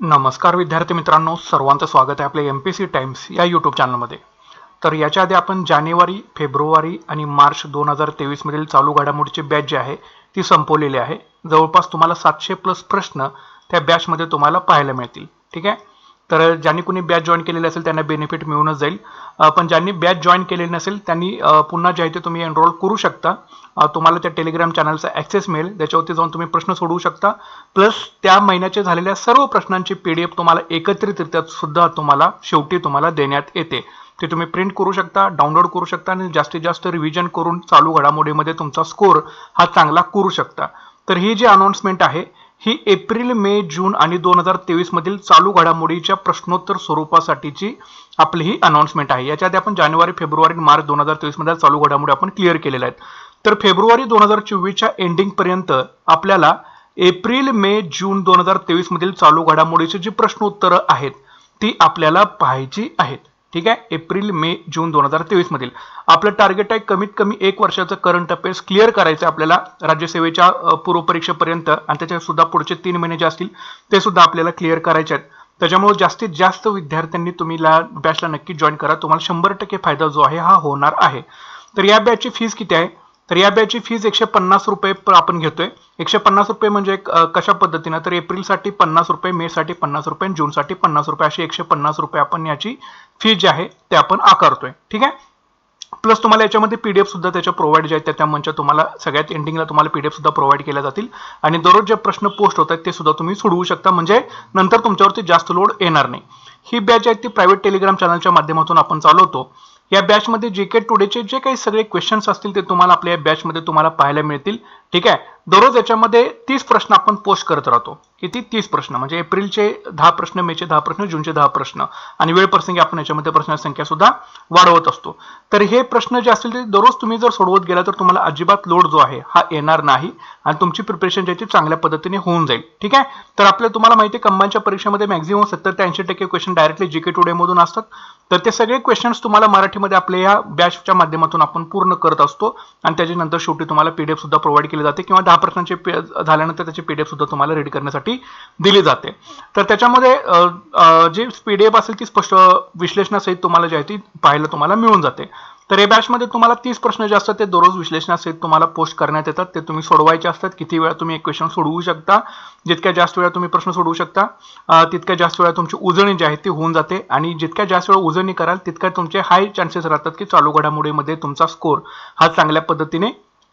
नमस्कार विद्यार्थी मित्रांनो सर्वांचं स्वागत आहे आपल्या एम पी सी टाइम्स या यूट्यूब चॅनलमध्ये तर याच्या आधी आपण जानेवारी फेब्रुवारी आणि मार्च दोन हजार तेवीसमधील चालू घडामोडीची बॅच जी आहे ती संपवलेली आहे. जवळपास तुम्हाला सातशे प्लस प्रश्न त्या बॅचमध्ये तुम्हाला पाहायला मिळतील. ठीक आहे? तर ज्यांनी कुणी बॅच जॉईन केलेली असेल त्यांना बेनिफिट मिळूनच जाईल. पण ज्यांनी बॅच जॉईन केलेली नसेल त्यांनी पुन्हा जे आहे ते तुम्ही एनरोल करू शकता तुम्हाला त्या टेलिग्राम चॅनलचा ॲक्सेस मिळेल. त्याच्यावरती जाऊन तुम्ही प्रश्न सोडवू शकता. प्लस त्या महिन्याचे झालेल्या सर्व प्रश्नांची पी डी एफ तुम्हाला एकत्रितरित्या सुद्धा तुम्हाला शेवटी तुम्हाला देण्यात येते. ते तुम्ही प्रिंट करू शकता डाउनलोड करू शकता आणि जास्तीत जास्त रिव्हिजन करून चालू घडामोडीमध्ये तुमचा स्कोर हा चांगला करू शकता. तर ही जी अनाउन्समेंट आहे ही एप्रिल मे जून आणि दोन हजार तेवीस मधील चालू घडामोडीच्या प्रश्नोत्तर स्वरूपासाठीची आपली ही अनाऊन्समेंट आहे. याच्या आधी आपण जानेवारी फेब्रुवारी मार्च दोन हजार तेवीसमध्ये चालू घडामोडी आपण क्लिअर केलेल्या आहेत. तर फेब्रुवारी दोन हजार चोवीसच्या एंडिंग पर्यंत आपल्याला एप्रिल मे जून दोन हजार तेवीस मधील चालू घडामोडीची जी प्रश्नोत्तरं आहेत ती आपल्याला पाहायची आहेत. ठीक आहे? एप्रिल मे जून दोन हजार तेवीस मधील. आपलं टार्गेट आहे कमीत कमी एक वर्षाचं करंट अफेअर्स क्लिअर करायचं आहे आपल्याला. राज्यसेवेच्या पूर्वपरीक्षेपर्यंत आणि त्याच्या सुद्धा पुढचे तीन महिने जे असतील ते सुद्धा आपल्याला क्लिअर करायचे आहेत. त्याच्यामुळे जास्तीत जास्त विद्यार्थ्यांनी तुम्ही ला बॅचला नक्की जॉईन करा. तुम्हाला शंभर टक्के फायदा जो आहे हा होणार आहे. तर या बॅचची फीज किती आहे? तर या बॅचची फीज एकशे पन्नास रुपये आपण घेतोय. एकशे पन्नास रुपये म्हणजे कशा पद्धतीनं? तर एप्रिलसाठी पन्नास रुपये मेसाठी पन्नास रुपये आणि जूनसाठी पन्नास रुपये. अशी एकशे पन्नास रुपये आपण याची फी जी आहे ते आपण आकारतोय. ठीक आहे? प्लस तुम्हाला याच्यामध्ये पीडीएफ सुद्धा त्याच्या प्रोव्हाइड जे आहेत त्या म्हणजे मंच तुम्हाला सगळ्यात एंडिंगला तुम्हाला पीडीएफ सुद्धा प्रोव्हाइड केल्या जातील. आणि दररोज जे प्रश्न पोस्ट होत आहेत ते सुद्धा तुम्ही सोडवू शकता. म्हणजे नंतर तुमच्यावरती जास्त लोड येणार नाही. ही बॅच आहे ती प्रायव्हेट टेलिग्राम चॅनलच्या माध्यमातून आपण चालवतो. या बॅचमध्ये जे के टुडेचे जे काही सगळे क्वेश्चन्स असतील ते तुम्हाला आपल्या या बॅचमध्ये तुम्हाला पाहायला मिळतील. ठीक आहे? दररोज याच्यामध्ये तीस प्रश्न आपण पोस्ट करत राहतो. किती? तीस प्रश्न. म्हणजे एप्रिलचे दहा प्रश्न मेचे दहा प्रश्न जूनचे दहा प्रश्न. आणि वेळ प्रसंगी आपण याच्यामध्ये प्रश्नांची संख्या सुद्धा वाढवत असतो. तर हे प्रश्न जे असतील ते दररोज तुम्ही जर सोडवत गेला तर तुम्हाला अजिबात लोड जो आहे हा येणार नाही. आणि तुमची प्रिपरेशन जी आहे ती चांगल्या पद्धतीने होऊन जाईल. ठीक आहे? तर आपल्या तुम्हाला माहिती आहे कंबाईनच्या परीक्षेमध्ये मॅक्झिमम सत्तर ते ऐंशी टक्के क्वेश्चन डायरेक्टली जीके टुडे मधून असतात. तर ते सगळे क्वेश्चन्स तुम्हाला मराठीमध्ये आपल्या या बॅचच्या माध्यमातून आपण पूर्ण करत असतो. आणि त्याच्यानंतर शेवटी तुम्हाला पीडीएफ सुद्धा प्रोव्हाइड केली जाते. किंवा दहा प्रश्नांचे झाल्यानंतर त्याची पीडीएफ सुद्धा तुम्हाला रेडी करण्यासाठी दिली जाते. तर त्याच्यामध्ये अ, अ, जी पीडीएफ असेल ती स्पष्ट विश्लेषणासहित तुम्हाला जी आहे ती पाहायला तुम्हाला मिळून जाते. तर या बॅचमध्ये तुम्हाला तीस प्रश्न जे असतात ते दररोज विश्लेषणासहित तुम्हाला पोस्ट करण्यात येतात. ते तुम्ही सोडवायचे असतात. किती वेळा तुम्ही एक क्वेश्चन सोडवू शकता. जितक्या जास्त वेळा तुम्ही प्रश्न सोडवू शकता तितक्या जास्त वेळा तुमची उजळणी जी आहे ती होऊन जाते. आणि जितक्या जास्त वेळा उजळणी कराल तितक्या तुमचे हाय चान्सेस राहतात की चालू घडामोडीमध्ये तुमचा स्कोर हा चांगल्या पद्धतीने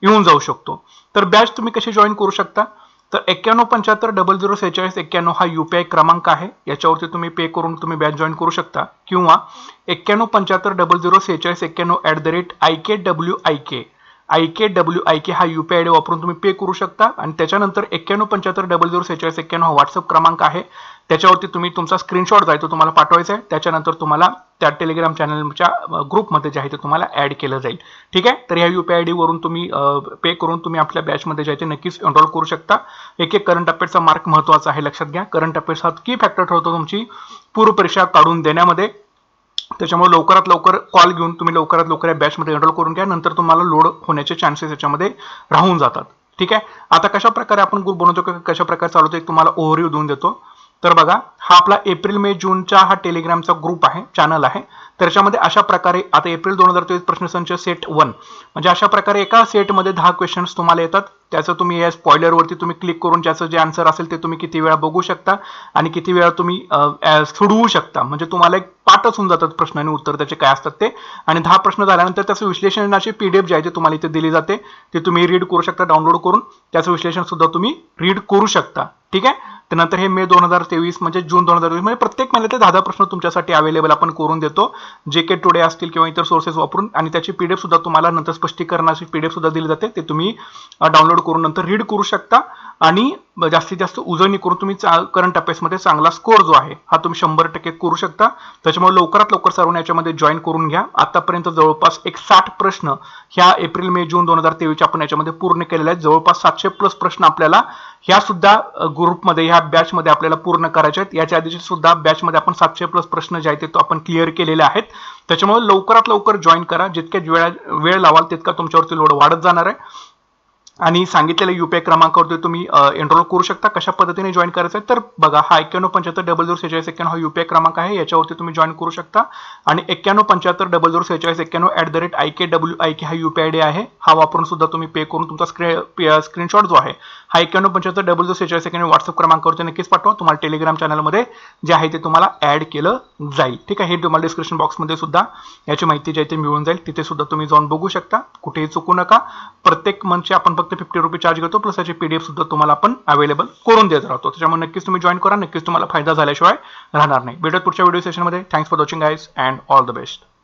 येऊन जाऊ शकतो. तर बॅच तुम्ही कशी जॉईन करू शकता? तर एक्क्याण्णव पंच्याहत्तर डबल झिरो सेहेचाळीस एक्क्याण्णव हा यू पी आय क्रमांक आहे. याच्यावरती तुम्ही पे करून तुम्ही बॅच जॉईन करू शकता. किंवा एक्क्याण्णव पंच्याहत्तर डबल झिरो सेहेचाळीस एक्क्याण्णव at the rate I K W I K I K W I K हा यू पी आय डी वापरून तुम्ही पे करू शकता. आणि त्याच्यानंतर एक्क्याण्णव पंच्याहत्तर डबल झिरो सेहेचाळीस एक्क्याण्णव हा व्हॉट्सअप क्रमांक आहे. त्याच्यावरती तुम्ही तुमचा स्क्रीनशॉट जो तो तुम्हाला पाठवायचा आहे. त्याच्यानंतर तुम्हाला त्या टेलिग्राम चॅनलच्या ग्रुपमध्ये जे आहे ते तुम्हाला ॲड केलं जाईल. ठीक आहे? तर ह्या यू पी आय डीवरून तुम्ही पे करून तुम्ही आपल्या बॅचमध्ये जे आहे ते नक्कीच एनरोल करू शकता. एक एक करंट अफेअर्सचा मार्क महत्त्वाचा आहे लक्षात घ्या. करंट अफेअर्स हा की फॅक्टर ठरवतो तुमची पूर्वपरीक्षा काढून देण्यामध्ये. त्याच्यामुळे लवकरात लवकर कॉल घेऊन तुम्ही लवकरात लवकर या बॅचमध्ये एनरोल करून घ्या. नंतर तुम्हाला लोड होण्याचे चान्सेस याच्यामध्ये राहून जातात. ठीक आहे? आता कशा प्रकारे आपण ग्रुप बनवतो किंवा कशा प्रकारे चालवतो एक तुम्हाला ओव्हरव्ह्यू देऊन देतो. तर बघा हा आपला एप्रिल मे जूनचा हा टेलिग्रामचा ग्रुप आहे चॅनल आहे. त्याच्यामध्ये अशा प्रकारे आता एप्रिल दोन हजार तेवीस प्रश्नसंच सेट वन म्हणजे अशा प्रकारे एका सेटमध्ये दहा क्वेश्चन्स तुम्हाला येतात. त्याचं तुम्ही या स्पॉयलरवरती तुम्ही क्लिक करून त्याचं जे आन्सर असेल ते तुम्ही किती वेळा बघू शकता आणि किती वेळा तुम्ही सोडवू शकता. म्हणजे तुम्हाला एक पाठच होऊन जातात प्रश्न आणि उत्तर त्याचे काय असतात ते. आणि दहा प्रश्न झाल्यानंतर त्याचं विश्लेषणाची पीडीएफ जे आहे ते तुम्हाला इथे दिली जाते. ते तुम्ही रीड करू शकता डाउनलोड करून. त्याचं विश्लेषण सुद्धा तुम्ही रीड करू शकता. ठीक आहे? त्यानंतर हे मे दोन हजार तेवीस म्हणजे जून दोन हजार तेवीस म्हणजे प्रत्येक महिन्यात ते दहा दहा प्रश्न तुमच्यासाठी अवेलेबल आपण करून देतो. जे के टुडे असतील किंवा इतर सोर्सेस वापरून आणि त्याची पीडीएफ सुद्धा तुम्हाला नंतर स्पष्टीकरणाची पीडीएफ सुद्धा दिली जाते. ते तुम्ही डाउनलोड करून नंतर रीड करू शकता. आणि जास्तीत जास्त उजळणी करून तुम्ही करंट अफेअर्समध्ये चांगला स्कोर जो आहे हा तुम्ही शंभर टक्के करू शकता. त्याच्यामुळे लवकरात लवकर सर्वांनी याच्यामध्ये जॉईन करून घ्या. आतापर्यंत जवळपास एक साठ प्रश्न ह्या एप्रिल मे जून दोन हजार तेवीसच्या आपण याच्यामध्ये पूर्ण केलेले आहेत. जवळपास सातशे प्लस प्रश्न आपल्याला ह्या सुद्धा ग्रुपमध्ये ह्या बॅचमध्ये आपल्याला पूर्ण करायचे आहेत. याच्या आधीचे सुद्धा बॅचमध्ये आपण सातशे प्लस प्रश्न जे आहेत ते तो आपण क्लिअर केलेले आहेत. त्याच्यामुळे लवकरात लवकर जॉईन करा. जितक्या वेळा वेळ लावाल तितका तुमच्यावरती लोड वाढत जाणार आहे. आणि सांगितलेल्या युपीआय क्रमांकावरती तुम्ही एनरोल करू शकता. कशा पद्धतीने जॉईन करायचं आहे तर बघा हा एक्क्याण्णव पंच्याहत्तर डबल झिरो सेहेचाळीस एक्क्याण्णव हा युपीआय क्रमांक आहे. याच्यावरती तुम्ही जॉईन करू शकता. आणि एक्क्याण्णव पंच्याहत्तर डबल झिरो सेहेचाळीस एक्क्याण्णव at the rate I K W I K हा युपीआय डी आहे. हा वापरून सुद्धा तुम्ही पे करून तुमचा स्क्रीन स्क्रीनशॉट जो आहे हा एक्क्याण्णव पंच्याहत्तर डबल झिरो सेहेचाळीस एक्क्याण्णव व्हॉट्सअप क्रमांकावरती नक्कीच पाठवा. तुम्हाला टेलिग्राम चॅनलमध्ये जे आहे ते तुम्हाला ॲड केलं जाईल. ठीक आहे? हे तुम्हाला डिस्क्रिप्शन बॉक्समध्ये सुद्धा याची माहिती जी आहे ते मिळून जाईल. तिथे सुद्धा तुम्ही जाऊन बघू शकता. कुठेही चुकू नका. प्रत्येक मंथचे आपण फक्त फिफ्टी रुपये चार्ज घेतो प्लस याची पीडीएफ सुद्धा तुम्हाला आपण अवेलेबल करून देत राहतो. त्याच्यामुळे नक्कीच तुम्ही जॉईन करा नक्कीच तुम्हाला फायदा झाल्याशिवाय राहणार नाही. भेटत पुढच्या व्हिडिओ सेशनमध्ये thanks for watching guys and all the best